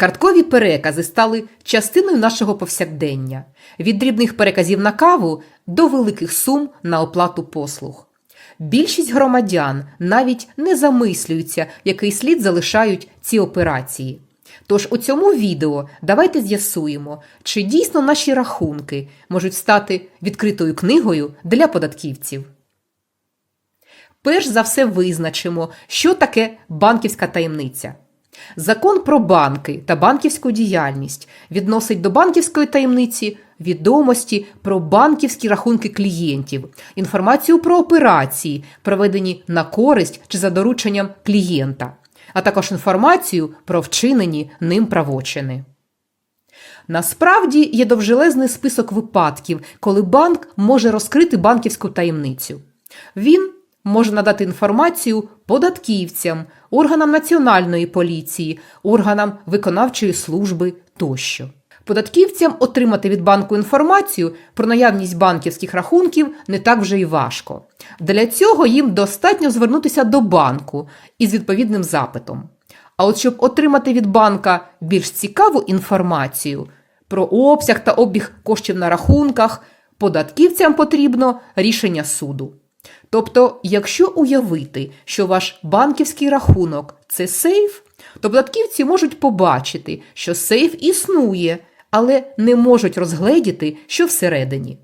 Карткові перекази стали частиною нашого повсякдення від дрібних переказів на каву до великих сум на оплату послуг. Більшість громадян навіть не замислюються, який слід залишають ці операції. Тож у цьому відео давайте з'ясуємо, чи дійсно наші рахунки можуть стати відкритою книгою для податківців. Перш за все визначимо, що таке банківська таємниця. Закон про банки та банківську діяльність відносить до банківської таємниці відомості про банківські рахунки клієнтів, інформацію про операції, проведені на користь чи за дорученням клієнта, а також інформацію про вчинені ним правочини. Насправді є довжелезний список випадків, коли банк може розкрити банківську таємницю. Він може надати інформацію податківцям, органам національної поліції, органам виконавчої служби тощо. Податківцям отримати від банку інформацію про наявність банківських рахунків не так вже й важко. Для цього їм достатньо звернутися до банку із відповідним запитом. А от щоб отримати від банка більш цікаву інформацію про обсяг та обіг коштів на рахунках, податківцям потрібно рішення суду. Тобто, якщо уявити, що ваш банківський рахунок це сейф, то податківці можуть побачити, що сейф існує, але не можуть розгледіти, що всередині.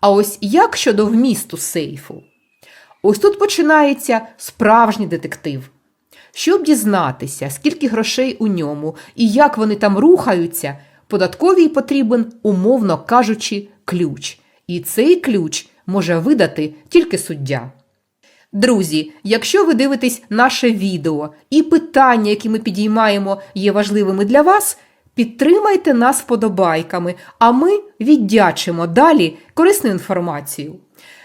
А ось як щодо вмісту сейфу? Ось тут починається справжній детектив. Щоб дізнатися, скільки грошей у ньому і як вони там рухаються, податковій потрібен, умовно кажучи, ключ. І цей ключ може видати тільки суддя. Друзі, якщо ви дивитесь наше відео і питання, які ми підіймаємо, є важливими для вас, підтримайте нас вподобайками, а ми віддячимо далі корисну інформацію.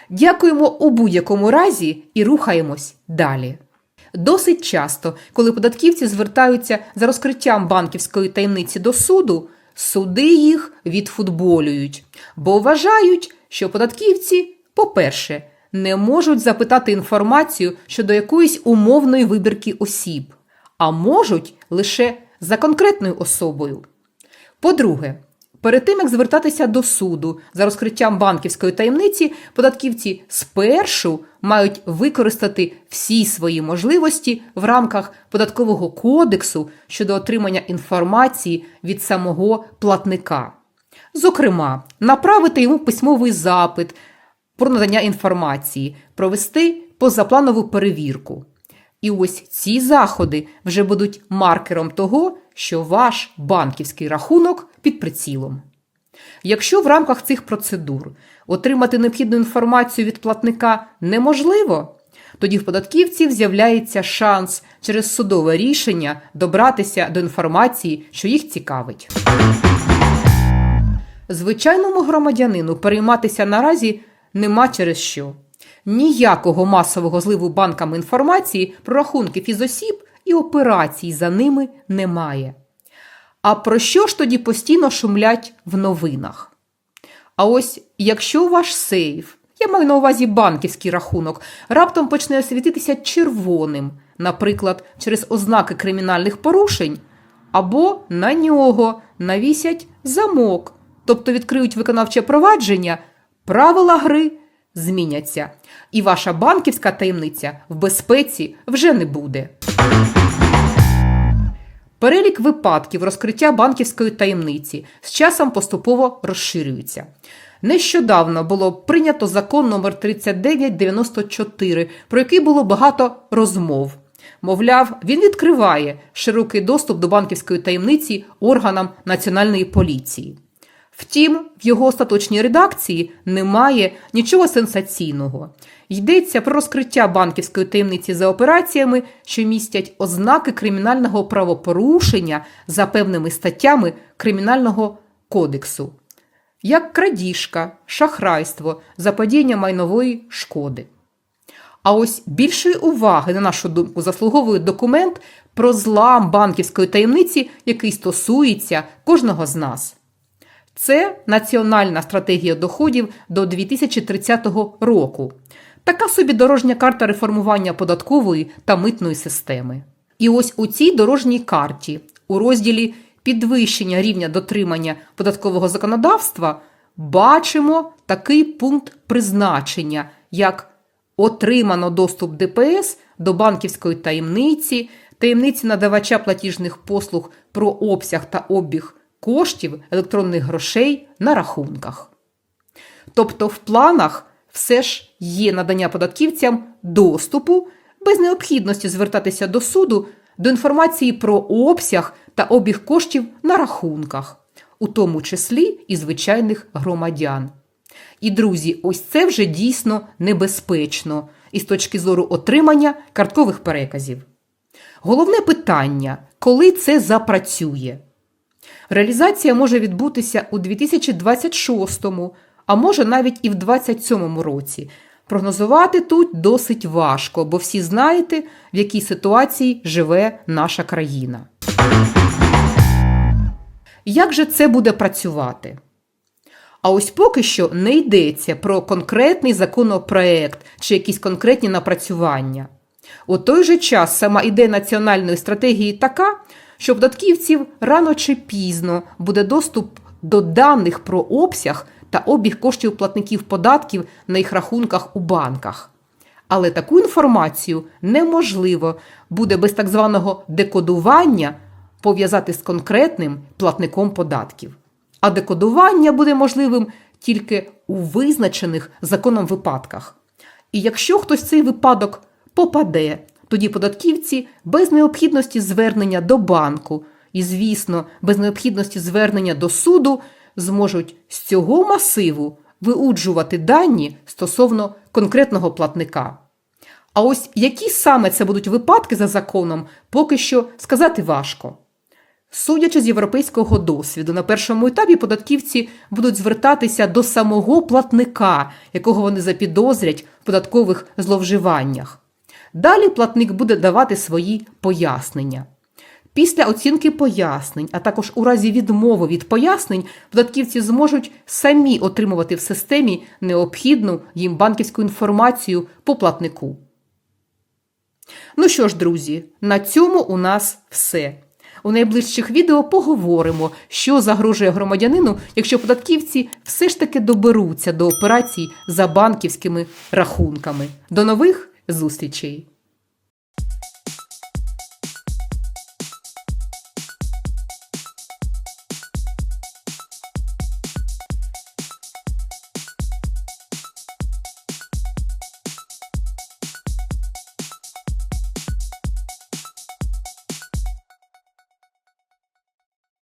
Дякуємо у будь-якому разі і рухаємось далі. Досить часто, коли податківці звертаються за розкриттям банківської таємниці до суду, суди їх відфутболюють, бо вважають, що податківці, по-перше, не можуть запитати інформацію щодо якоїсь умовної вибірки осіб, а можуть лише за конкретною особою. По-друге, перед тим як звертатися до суду за розкриттям банківської таємниці, податківці спершу мають використати всі свої можливості в рамках податкового кодексу щодо отримання інформації від самого платника. Зокрема, направити йому письмовий запит про надання інформації, провести позапланову перевірку. І ось ці заходи вже будуть маркером того, що ваш банківський рахунок під прицілом. Якщо в рамках цих процедур отримати необхідну інформацію від платника неможливо, тоді в податківців з'являється шанс через судове рішення добратися до інформації, що їх цікавить. Звичайному громадянину перейматися наразі нема через що. Ніякого масового зливу банками інформації про рахунки фізосіб і операцій за ними немає. А про що ж тоді постійно шумлять в новинах? А ось якщо ваш сейф, я маю на увазі банківський рахунок, раптом почне освітитися червоним, наприклад, через ознаки кримінальних порушень, або на нього навісять замок, тобто відкриють виконавче провадження, правила гри зміняться, і ваша банківська таємниця в безпеці вже не буде. Перелік випадків розкриття банківської таємниці з часом поступово розширюється. Нещодавно було прийнято закон номер 3994, про який було багато розмов. Мовляв, він відкриває широкий доступ до банківської таємниці органам національної поліції. Втім, в його остаточній редакції немає нічого сенсаційного. Йдеться про розкриття банківської таємниці за операціями, що містять ознаки кримінального правопорушення за певними статтями Кримінального кодексу, як крадіжка, шахрайство, западіння майнової шкоди. А ось більшої уваги, на нашу думку, заслуговує документ про злам банківської таємниці, який стосується кожного з нас. Це Національна стратегія доходів до 2030 року. Така собі дорожня карта реформування податкової та митної системи. І ось у цій дорожній карті у розділі підвищення рівня дотримання податкового законодавства бачимо такий пункт призначення, як отримано доступ ДПС до банківської таємниці, таємниці надавача платіжних послуг про обсяг та обіг коштів електронних грошей на рахунках. Тобто в планах все ж є надання податківцям доступу без необхідності звертатися до суду до інформації про обсяг та обіг коштів на рахунках, у тому числі і звичайних громадян. І, друзі, ось це вже дійсно небезпечно із точки зору отримання карткових переказів. Головне питання, коли це запрацює? Реалізація може відбутися у 2026, а може навіть і в 2027 році. Прогнозувати тут досить важко, бо всі знаєте, в якій ситуації живе наша країна. Як же це буде працювати? А ось поки що не йдеться про конкретний законопроект чи якісь конкретні напрацювання. У той же час сама ідея національної стратегії така, що податківців рано чи пізно буде доступ до даних про обсяг та обіг коштів платників податків на їх рахунках у банках. Але таку інформацію неможливо буде без так званого декодування пов'язати з конкретним платником податків. А декодування буде можливим тільки у визначених законом випадках. І якщо хтось в цей випадок попаде, тоді податківці без необхідності звернення до банку і, звісно, без необхідності звернення до суду зможуть з цього масиву виуджувати дані стосовно конкретного платника. А ось які саме це будуть випадки за законом, поки що сказати важко. Судячи з європейського досвіду, на першому етапі податківці будуть звертатися до самого платника, якого вони запідозрять в податкових зловживаннях. Далі платник буде давати свої пояснення. Після оцінки пояснень, а також у разі відмови від пояснень, податківці зможуть самі отримувати в системі необхідну їм банківську інформацію по платнику. Ну що ж, друзі, на цьому у нас все. У найближчих відео поговоримо, що загрожує громадянину, якщо податківці все ж таки доберуться до операцій за банківськими рахунками. До нових зустрічей!